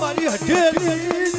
મારી હઠેલી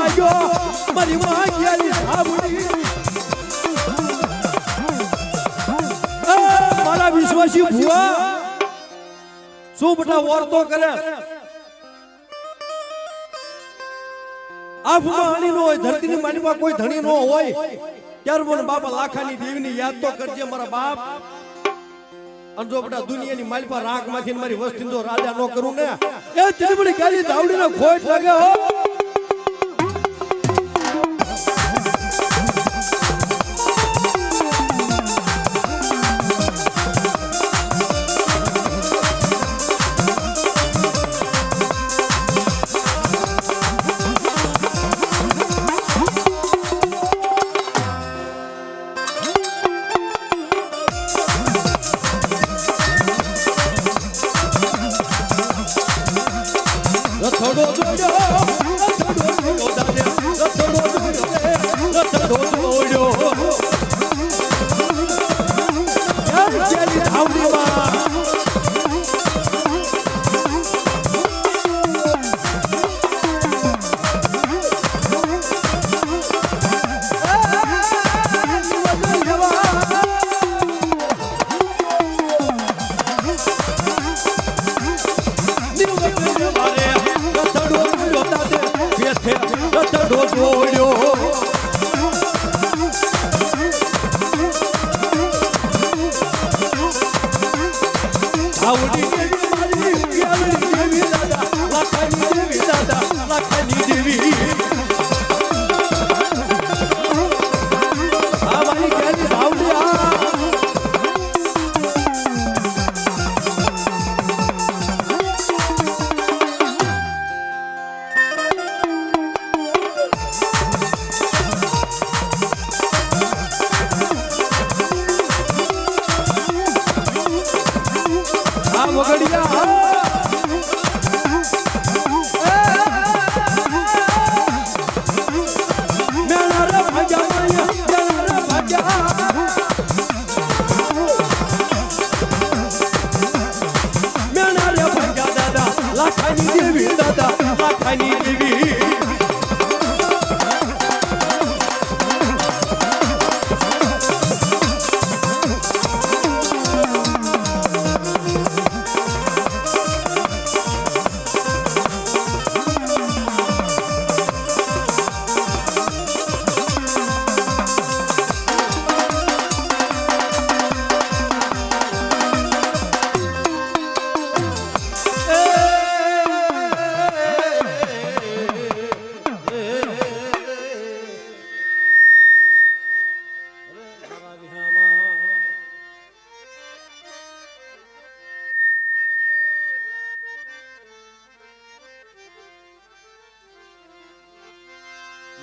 લાગ્યો મારી માં ધાવતી એ, મારા વિશ્વાસી ભુવા શું બધા વર્તો કરે આ ભૂમાણી નો હોય ધરતીની માટીમાં કોઈ ધણી નો હોય ત્યાર મને બાપા લાખાની દેવીની યાદ તો કરજે મારા બાપ. અને જો બધા દુનિયાની માલપા રાખમાંથી મારી વસ્તી જો રાજા નો કરું ને એ તેની ગાડી ધાવડી દાવડીનો ખોટ લાગે હો.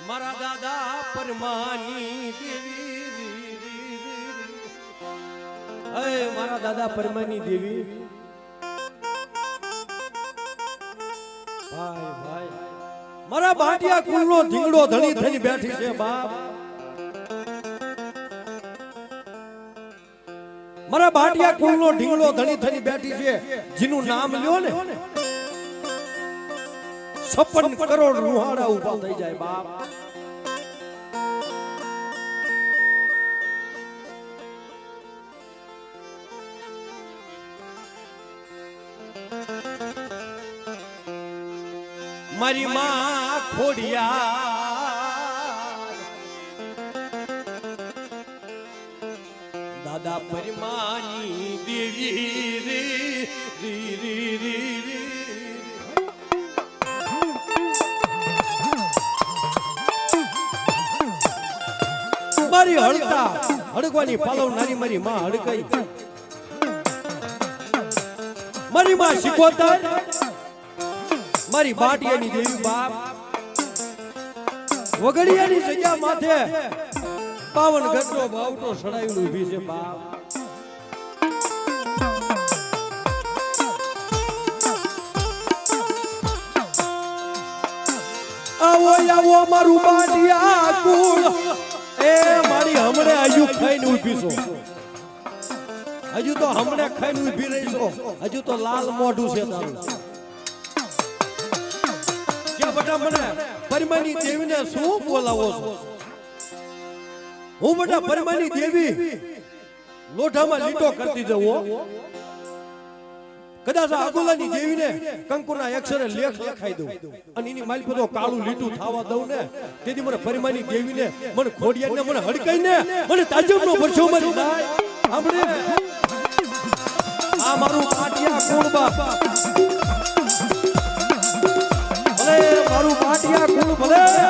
મારા દાદા પરમાની દેવી અય, મારા દાદા પરમાની દેવી. ભાઈ ભાઈ. મારા ભાટિયા કુલનો ધીંગડો ધણી થઈને બેઠી છે, બાપ. મારા ભાટિયા કુલનો ઢીંગડો ધણી થઈને બેઠી છે, જેનું નામ લ્યો ને. છપ્પન કરોડ રૂહાડા ઊભા થઈ જાય, બાપ. મારી માં ખોડિયા દાદા પરમાની દેવી રી રી રી રી મારી હળતા હડકવાની પાલવનારી મારી માં હડકાઈ મારી માં શીખવતા મારી બાટિયાની દેવી બાપ. વગડિયાની જગ્યા માથે પાવન ગઢનો બાવટો સડાયું ઊભી છે બાપ. આવો આવો મારું બાટિયા કુળ. એ મારી હમણે હજુ ખાઈને ઊભી છો. હજુ તો હમણે ખાઈને ઊભી રહી હજુ તો લાલ મોઢું છે તારું. કે બેટા મને પરમાની દેવીને શું બોલાવો હું બેટા પરમાની દેવી લોઢામાં લીટો કરતી જવો કદાચ આ અગોલાની દેવીને કંકુના અક્ષરે લેખ લખાઈ દઉં અને એની માલ પર કાળું લીટું થવા દઉં ને, તેથી મને પરિમાની દેવીને મને ખોડિયાને મને હડકાઈને મને તાજબનો વર્ષો મારી આ મારું કુળ બાપ. Valeu!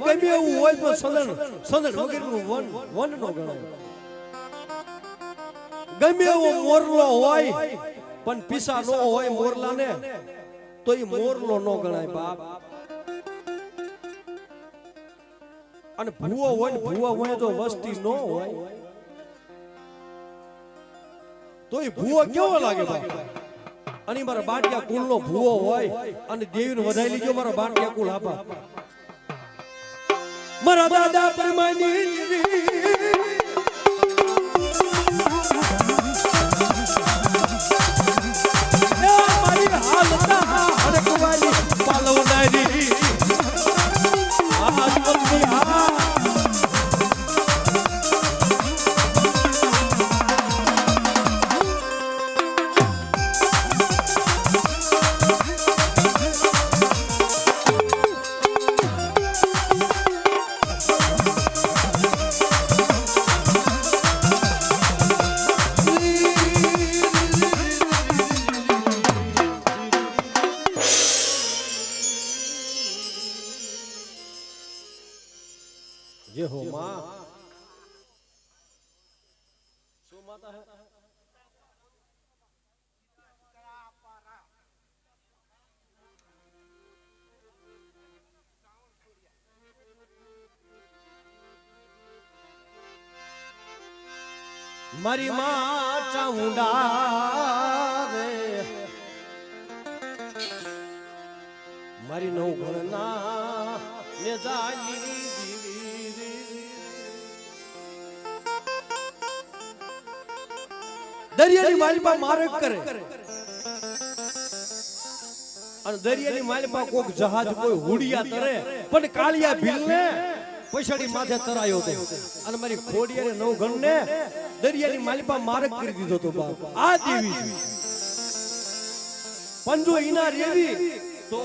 વન ગમે એવું હોય પણ સદન સદન વગેરેનું વન વન નો ગણાય. ગમે એવો મોરલો હોય, પણ પીસા નો હોય મોરલાને, તો એ મોરલો નો ગણાય બાપ. અને ભૂવો હોય ને ભૂવો હોય તો વસ્તી નો હોય. તો એ ભૂવો કેવો લાગે ભાઈ અને મારા બાટિયા કુલ નો ભૂવો હોય, અને દેવીને વધારી લીધો મારા બાટિયા કુલ આપા. મારા દાદા પરમાની મારી હાલતા. હડકવાની મારી માં ચાઉંડા રે મારી નવ ઘરના ને જાની દરિયાની માલિપા મારક કરે. અને દરિયાની માલિપા કોક જહાજ કોઈ હુડિયા તરે, પણ કાળિયા ભીલને પૈસાડી માથે તરાયો હતો. અને મારી ખોડિયારે નવ ગણને દરિયાની માલિપા મારક કરી દીધો તો બાપ. આ દેવી. પંજો ઈના રેવી. તો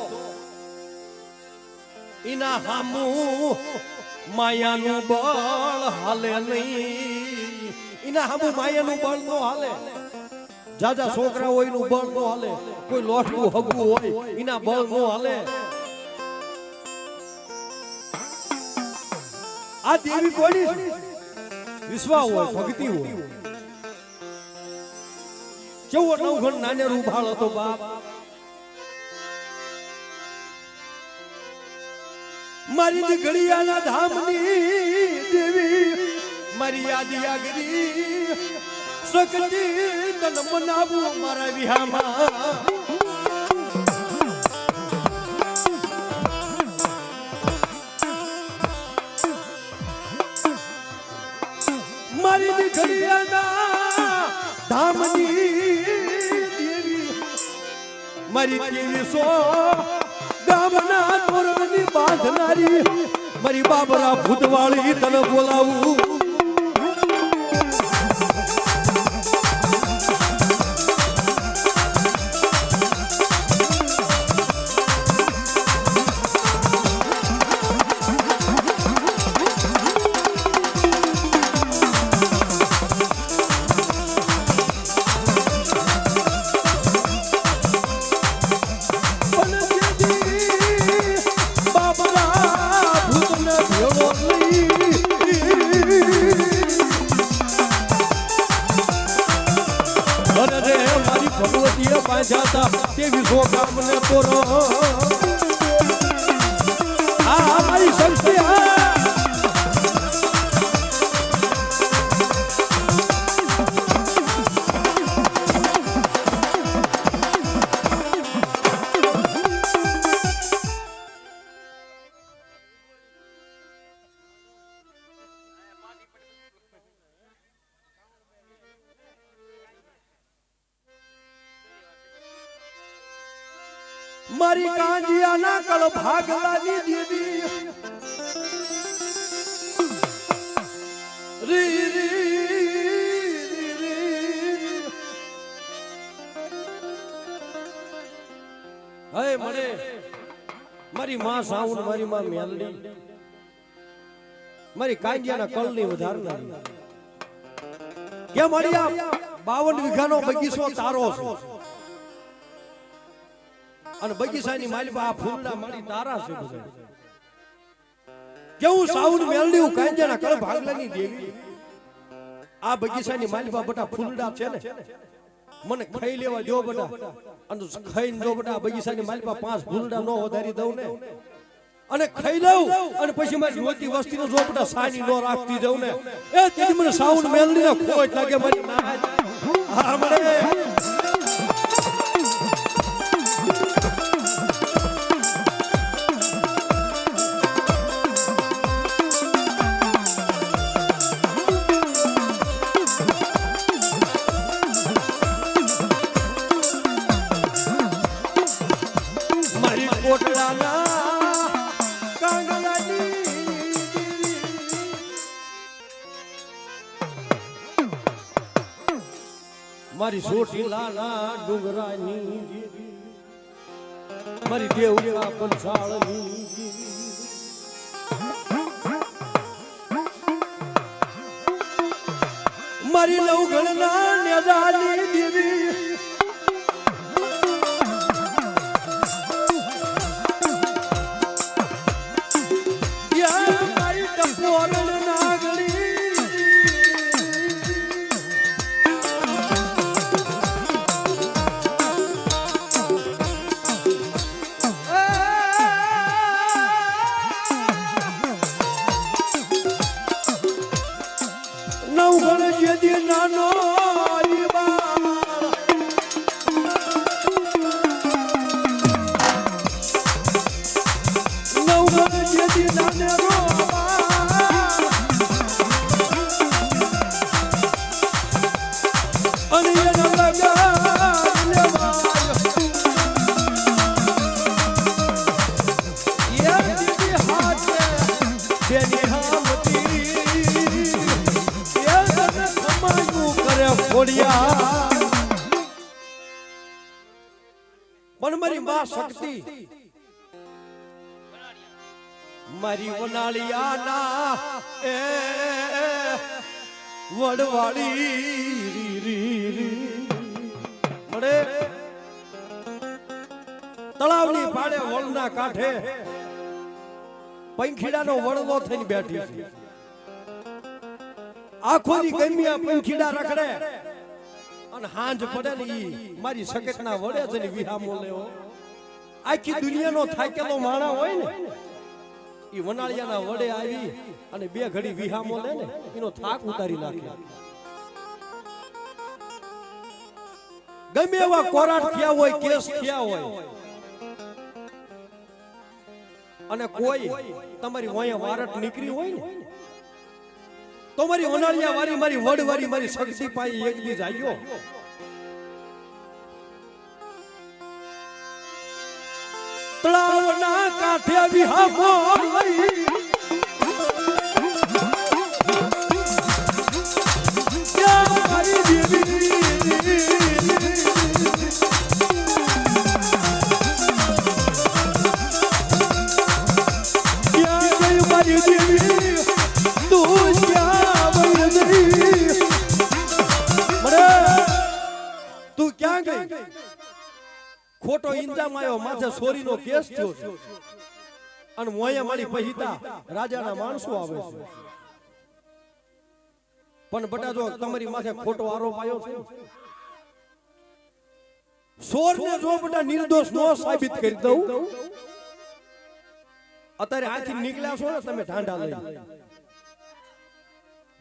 ઈના હામુ માયાનું બળ હાલે નહીં. ઈના હામુ માયાનું બળ નો હાલે. જાજા છોકરા હોયનું બળ નો હાલે. કોઈ લોટનું હગવું હોય એના બળ નો હાલે. આ દેવી કોની વિશ્વા હોય, ભક્તિ હોય. કેવો નવઘણ નાને રૂભાળ હતો બાપ. મારી દીકડીયાના ધામની દેવી, મારી યાદી આગરી સકતી તન મનાવું મારા વિહામાં. મારી દેવી સો ગામના તોરણની બાંધનારી મારી બાબરા ભૂતવાળી તને બોલાવું. મારી માં મેલડી. મારી કાંજિયાના કળની વધારનારી. કે મારી આ બાવન વીઘાનો બગીચો તારો છે. અને બગીચાની માલિકા આ ફૂલડા મારી તારા છે બધા. કેવું સાઉન મેલડી હું કલ કળ ભાગલાની દેવી આ બગીચાની માલિકા બટા ફૂલડા છે ને. મને ખાઈ લેવા દો બટા અને ખાઈને જો બટા બગીચાની માલિકા પાંચ ફૂલડા નો વધારી દઉં ને. અને ખાઈ લઉં. અને પછી મારી રોતી વસ્તીનો બટા સાની નો. રાખતી દઉં ને. એ તેથી મને સાઉન્ડ મેલડી ના ખોટ લાગે મારી ના હા મારી સોટીલાના ડુંગરાની મારી દેવડા પંચાળની મારી લવગણના નેજાની પણ મારી માં શક્તિ. મારી વનાળિયાના એ વડવાળી રી રી રી. મળે તળાવની પાડે વળના કાંઠે પંખીડાનો વળવો થઈને બેઠી છે. આખો દી ગમ્યા પંખીડા રખડે. અને હાંજ પડે ને ઈ મારી સકેટના વડે છે ને વિહામો લેવો આખી દુનિયાનો થાકેલો માણા હોય ને ઈ વનાળિયાના વડે આવી અને બે ઘડી વિહા મોલે ને એનો થાક ઉતારી નાખે. ગમે એવા કોરાટ થયા હોય કેસ થયા હોય. અને કોઈ તમારી વાયા વારટ નીકળી હોય ને. તો મારી વનાળિયા વારી મારી વડ વારી મારી શક્તિ પાઈ એક દી જાયો. તળાવના કાંઠે વિહામો લઈ ખોટો ઇંજામ આવ્યો, માથે ચોરીનો કેસ થયો. અને મોયા મારી પહિતા રાજાના માણસો આવે છે પણ બટા જો તમારી માથે ખોટો આરોપ આવ્યો છે, સોરને જો બટા નિર્દોષ નો સાબિત કરી દઉં, અત્યારે આથી નીકળ્યા છો ને તમે ઢાંડા લઈ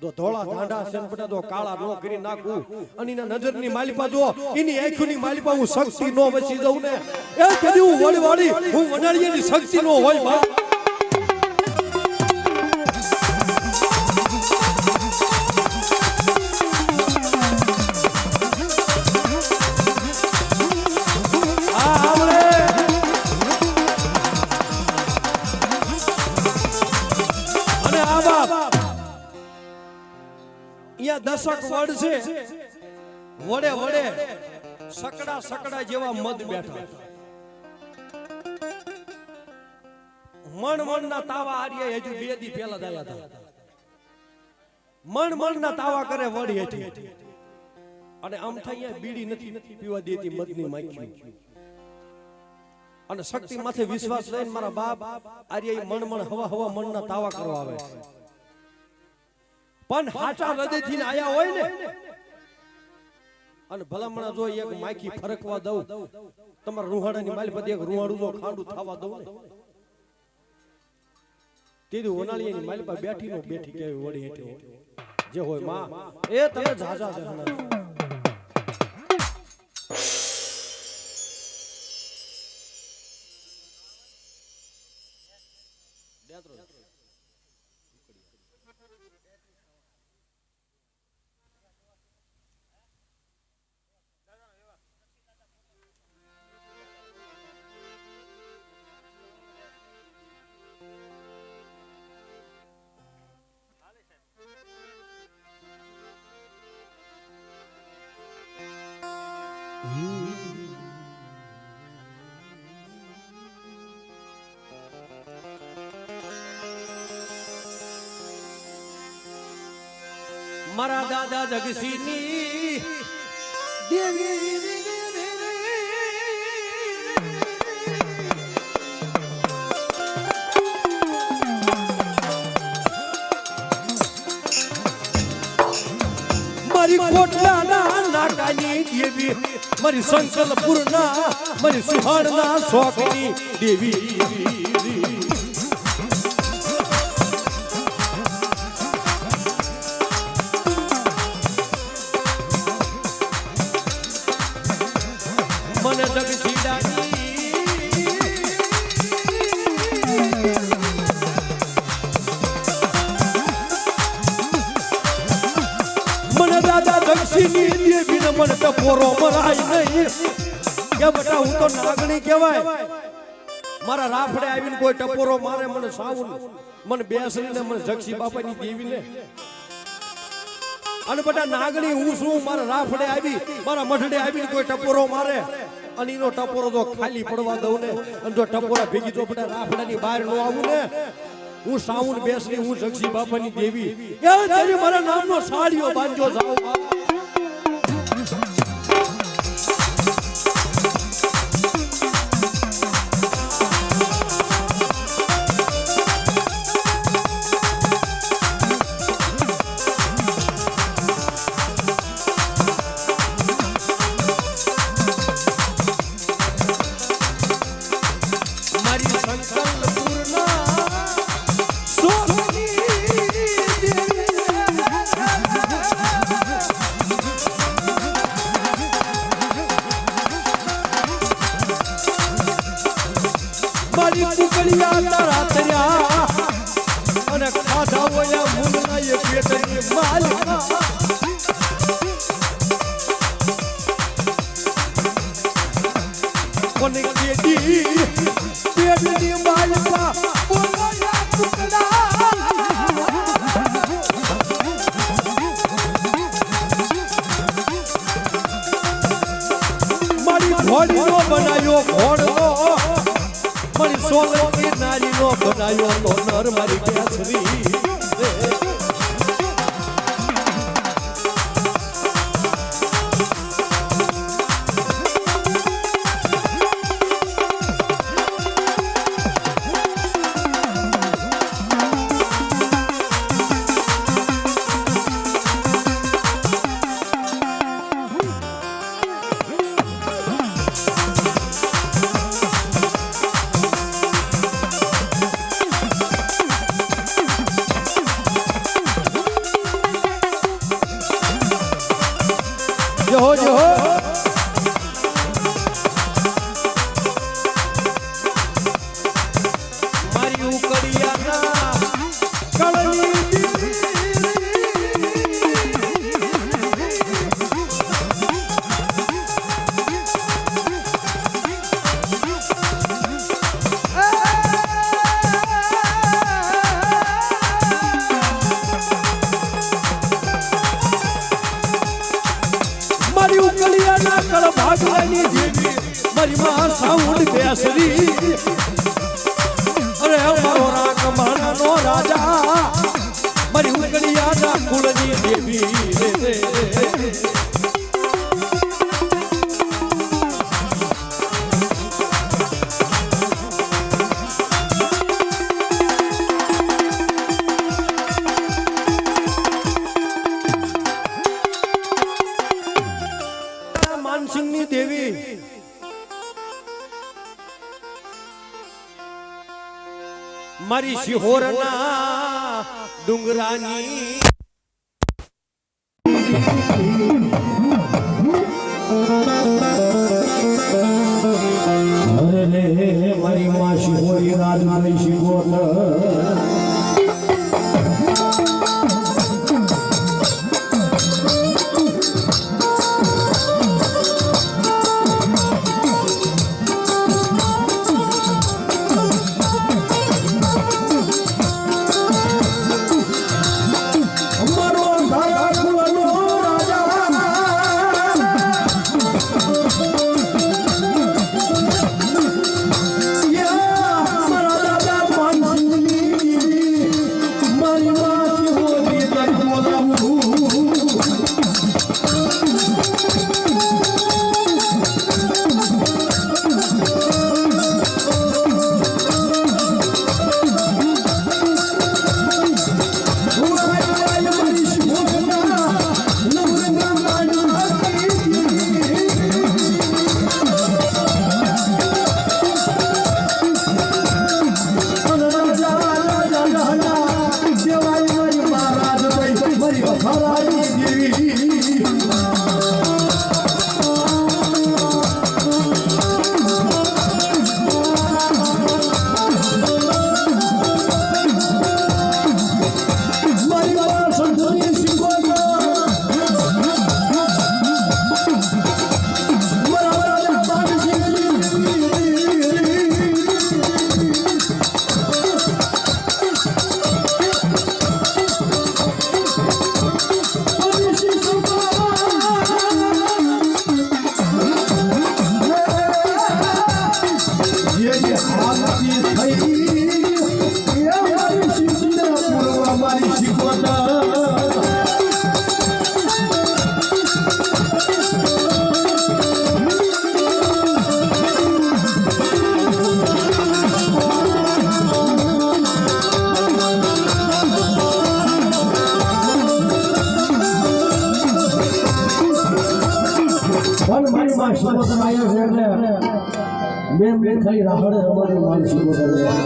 ધોળા જો કાળા નો કરી નાખું. અને એના નજરની માલિપા જો એની આંખોની માલિપા હું શક્તિ નો વસી ને. એ કદી હું વળી વાળી શક્તિ નો હોય અહીંયા દશક વડ છે વડે વડે સકડા સકડા જેવા મદ બેઠા મણ મણ ના તાવા આર્ય હજુ બે દી પેલા દાયા હતા. મણ મણ ના તાવા કરે વડી હેઠી. અને આમ થાય બીડી નથી પીવા દેતી મદની માખી. અને શક્તિ માથે વિશ્વાસ લઈને મારા બાપ આર્ય મણ મણ હવા હવા મણના તાવા કરવા આવે. પણ હાચા હૃદયથી આયા હોય ને? અને ભલામણા જો એક માખી ફરકવા દઉં, તમારા રૂહાડાની માલપતિ એક રૂહાડું જો ખાંડું થવા દઉં ને? તેદી માલ પર બેઠી નો બેઠી કેવી વળી હેઠે જે હોયમાં, એ તમે ઝાઝા જહના મારા દાદા જગસીની મારી કોટલાના નાટાની દેવી મારી સંકલ્પુરના મારી સુહાણના શોખની દેવી. દાદા દક્ષિણી દેવીને મને ટપોરો મરાય નહીં. કે બેટા હું તો નાગણી કહેવાય. મારા રાફડે આવીને કોઈ ટપોરો મારે, મને સાવું મને બેસરીને, મને જક્ષી બાપાની દેવીને. અને બટા નાગણી, હું શું? મારા રાફડે આવી, મારા મઢડે આવીને કોઈ ટપોરો મારે. અને એનો ટપોરો તો ખાલી પડવા દઉં ને. અને જો ટપોરા ભેગી જો બટા રાફડાની બહાર નો આવું ને હું સાઉન્ડ બેસની હું જગજી બાપાની દેવી. એ તારી મારા નામનો સાડીઓ બાંધજો જાઓ મારી ઘોડીનો બનાવ્યો ઘોડો મારી સોલંકી નારીનો બનાવ્યો તો નર મારી કેસરી. જહો જહો. મારી સિહોરના ડુંગરાની हाथ की নাহরে আমার মানুষ বোঝা যায়